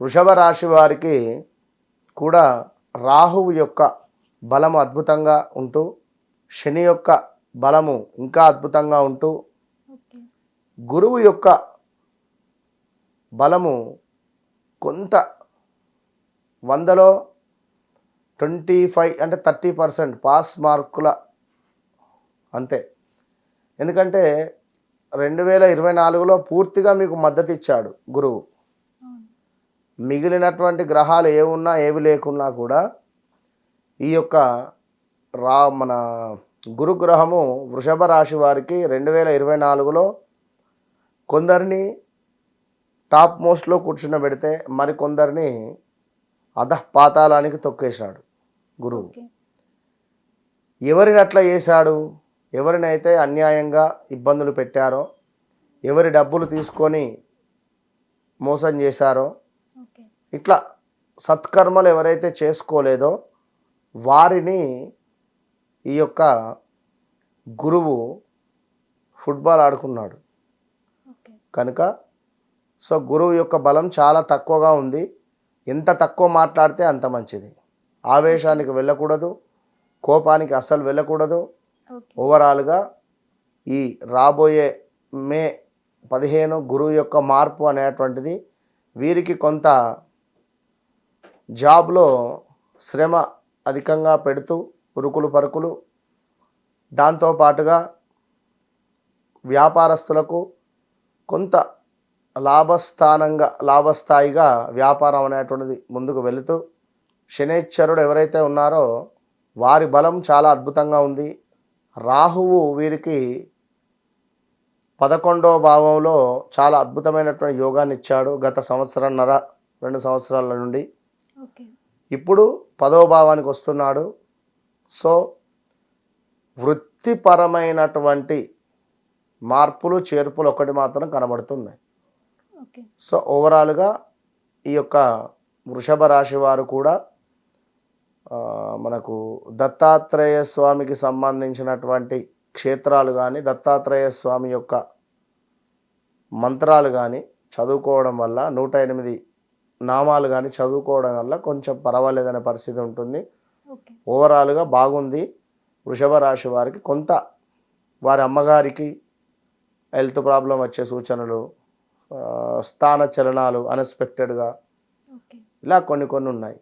వృషభ రాశి వారికి కూడా రాహువు యొక్క బలము అద్భుతంగా ఉంటూ శని యొక్క బలము ఇంకా అద్భుతంగా ఉంటూ గురువు యొక్క బలము కొంత వందలో ట్వంటీ ఫైవ్ అంటే థర్టీ పర్సెంట్ పాస్ మార్కుల అంతే. ఎందుకంటే రెండు వేల ఇరవై నాలుగులో పూర్తిగా మీకు మద్దతు ఇచ్చాడు గురువు. మిగిలినటువంటి గ్రహాలు ఏ ఉన్నా ఏవి లేకున్నా కూడా ఈ యొక్క రా మన గురుగ్రహము వృషభ రాశి వారికి రెండు వేల ఇరవై నాలుగులో కొందరిని టాప్ మోస్ట్లో కూర్చున్నబెడితే మరికొందరిని అధః పాతాళానికి తొక్కేశాడు గురువు. ఎవరిని అట్లా చేశాడు? ఎవరినైతే అన్యాయంగా ఇబ్బందులు పెట్టారో ఎవరి డబ్బులు తీసుకొని మోసం చేశారో ఇట్లా సత్కర్మలు ఎవరైతే చేసుకోలేదో వారిని ఈ యొక్క గురువు ఫుట్బాల్ ఆడుకున్నాడు. కనుక సో గురువు యొక్క బలం చాలా తక్కువగా ఉంది. ఎంత తక్కువ మాట్లాడితే అంత మంచిది. ఆవేశానికి వెళ్ళకూడదు. కోపానికి అస్సలు వెళ్ళకూడదు. ఓవరాల్గా ఈ రాబోయే మే పదిహేను గురువు యొక్క మార్పు అనేటువంటిది వీరికి కొంత జాబ్లో శ్రమ అధికంగా పెడుతూ ఉరుకులు పరుకులు. దాంతోపాటుగా వ్యాపారస్తులకు కొంత లాభస్థానంగా లాభస్థాయిగా వ్యాపారం అనేటువంటిది ముందుకు వెళుతూ శనేశ్వరుడు ఎవరైతే ఉన్నారో వారి బలం చాలా అద్భుతంగా ఉంది. రాహువు వీరికి పదకొండవ భావంలో చాలా అద్భుతమైనటువంటి యోగాన్ని ఇచ్చాడు గత సంవత్సరంన్నర రెండు సంవత్సరాల నుండి. ఇప్పుడు పదవ భావానికి వస్తున్నాడు. సో వృత్తిపరమైనటువంటి మార్పులు చేర్పులు ఒకటి మాత్రం కనబడుతున్నాయి. సో ఓవరాల్గా ఈ యొక్క వృషభ రాశి వారు కూడా మనకు దత్తాత్రేయ స్వామికి సంబంధించినటువంటి క్షేత్రాలు కానీ దత్తాత్రేయ స్వామి యొక్క మంత్రాలు కానీ చదువుకోవడం వల్ల నూట ఎనిమిది నామాలు కానీ చదువుకోవడం వల్ల కొంచెం పర్వాలేదనే పరిస్థితి ఉంటుంది. ఓవరాల్గా బాగుంది. వృషభ రాశి వారికి కొంత వారి అమ్మగారికి హెల్త్ ప్రాబ్లం వచ్చే సూచనలు స్థాన చలనాలు అన్ఎక్స్పెక్టెడ్గా ఇలా కొన్ని కొన్ని ఉన్నాయి.